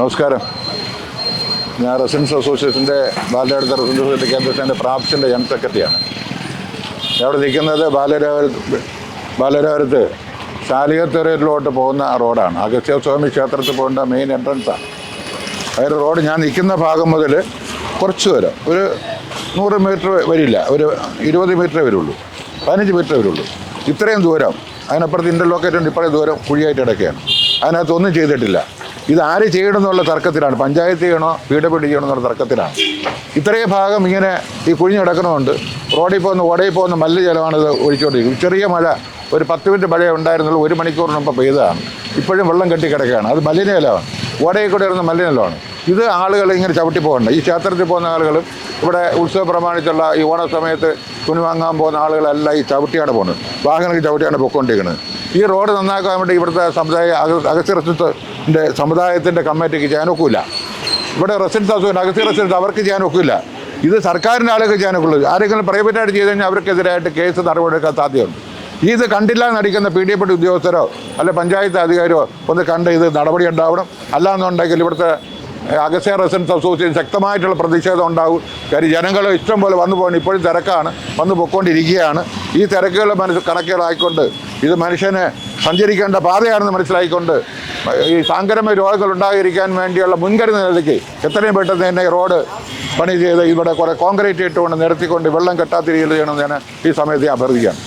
നമസ്കാരം. ഞാൻ റെസിഡൻസ് അസോസിയേഷന്റെ ബാലരാടുത്ത റെസിഡൻസ് അസോസിയേഷന്റെ കേന്ദ്രത്തിന്റെ പ്രാപ്സിന്റെ ജനറൽ സെക്രട്ടറിയാണ്. അവിടെ നിൽക്കുന്നത് ബാലരാപുരത്ത് ബാലരാപുരത്ത് ശാലികത്തെറയിലോട്ട് പോകുന്ന റോഡാണ്. അഗസ്ത്യ സ്വാമി ക്ഷേത്രത്തിൽ പോകേണ്ട മെയിൻ എൻട്രൻസാണ് അതിന്റെ റോഡ് ഞാൻ നിൽക്കുന്ന ഭാഗം മുതൽ കുറച്ച് ദൂരം ഒരു നൂറ് മീറ്റർ വരില്ല ഒരു ഇരുപത് മീറ്റർ വരുള്ളൂ പതിനഞ്ച് മീറ്റർ വരുള്ളൂ. ഇത്രയും ദൂരം അതിനപ്പുറത്ത് ഇന്റർലോക്കേറ്റ് ഉണ്ട് ഇപ്പോഴേ ദൂരം കുഴിയായിട്ട് കിടക്കുകയാണ്. അതിനകത്തൊന്നും ചെയ്തിട്ടില്ല. ഇത് ആര് ചെയ്യണം എന്നുള്ള തർക്കത്തിലാണ്. പഞ്ചായത്ത് ചെയ്യണോ പി ഡബ്ല്യു ചെയ്യണോ എന്നുള്ള തർക്കത്തിലാണ്. ഇത്രയും ഭാഗം ഇങ്ങനെ ഈ കുഴിഞ്ഞ് കിടക്കണമുണ്ട്. റോഡിൽ പോകുന്ന ഓടയിൽ പോകുന്ന മല്ല് ജലമാണ് ഇത് ഒഴിച്ചുകൊണ്ടിരിക്കുന്നത് ചെറിയ മഴ ഒരു പത്ത് മിനിറ്റ് മഴ ഉണ്ടായിരുന്നുള്ളൂ ഒരു മണിക്കൂറിന് മുമ്പ് പെയ്തതാണ്. ഇപ്പോഴും വെള്ളം കെട്ടി കിടക്കുകയാണ്. അത് മലിനജലമാണ് ഓടയിൽ കൂടെ ഇരുന്ന മലിനജലമാണ് ഇത് ആളുകൾ ഇങ്ങനെ ചവിട്ടി പോകണ്ട. ഈ ക്ഷേത്രത്തിൽ പോകുന്ന ആളുകളും ഇവിടെ ഉത്സവം പ്രമാണിച്ചുള്ള ഈ ഓണ സമയത്ത് തുണി വാങ്ങാൻ പോകുന്ന ആളുകളെല്ലാം ഈ ചവിട്ടിയാണ് പോകുന്നത്. വാഹനങ്ങൾ ചവിട്ടിയാണ് പൊയ്ക്കൊണ്ടിരിക്കുന്നത്. ഈ റോഡ് നന്നാക്കാൻ വേണ്ടി ഇവിടുത്തെ സമുദായ റെസിഡൻസിന്റെ സമുദായത്തിന്റെ കമ്മിറ്റിക്ക് ചെയ്യാൻ ഒക്കില്ല. ഇവിടെ റെസിഡൻസ് അസോസിയേഷൻ അഗസ്തി റെസിഡൻസ് അവർക്ക് ചെയ്യാൻ ഒക്കില്ല. ഇത് സർക്കാരിന്റെ ആളുകൾ ചെയ്യാൻ ഒക്കുള്ളൂ ആരെങ്കിലും പ്രൈവറ്റായിട്ട് ചെയ്ത് കഴിഞ്ഞാൽ അവർക്കെതിരായിട്ട് കേസ് നടപടിയെടുക്കാൻ സാധ്യതയുണ്ട്. ഇത് കണ്ടില്ല നടിക്കുന്ന പി ഡി എഫ് ഉദ്യോഗസ്ഥരോ അല്ല പഞ്ചായത്ത് അധികാരിയോ ഒന്ന് കണ്ട് ഇത് നടപടി ഉണ്ടാവണം. അല്ലാന്നുണ്ടെങ്കിൽ ഇവിടുത്തെ അഗസ്യ റെസിഡൻസ് അസോസിയേഷൻ ശക്തമായിട്ടുള്ള പ്രതിഷേധം ഉണ്ടാവും. കാര്യം ജനങ്ങൾ ഇഷ്ടം പോലെ വന്നു പോകണം ഇപ്പോഴും തിരക്കാണ്. വന്നു പൊയ്ക്കൊണ്ടിരിക്കുകയാണ് ഈ തിരക്കുകൾ മനസ്സ് കണക്കുകളായിക്കൊണ്ട് ഇത് മനുഷ്യനെ സഞ്ചരിക്കേണ്ട പാതയാണെന്ന് മനസ്സിലായിക്കൊണ്ട് ഈ സാങ്കരമായ രോഗങ്ങൾ ഉണ്ടാകാതിരിക്കാൻ വേണ്ടിയുള്ള മുൻകരുതൽ നിലയ്ക്ക് എത്രയും പെട്ടെന്ന് തന്നെ റോഡ് പണി ചെയ്ത് ഇവിടെ കുറേ കോൺക്രീറ്റ് ഇട്ടുകൊണ്ട് നിരത്തിക്കൊണ്ട് വെള്ളം കെട്ടാത്ത രീതിയിൽ ചെയ്യണമെന്ന് ഞാൻ ഈ സമയത്ത് അഭ്യർത്ഥിക്കുകയാണ്.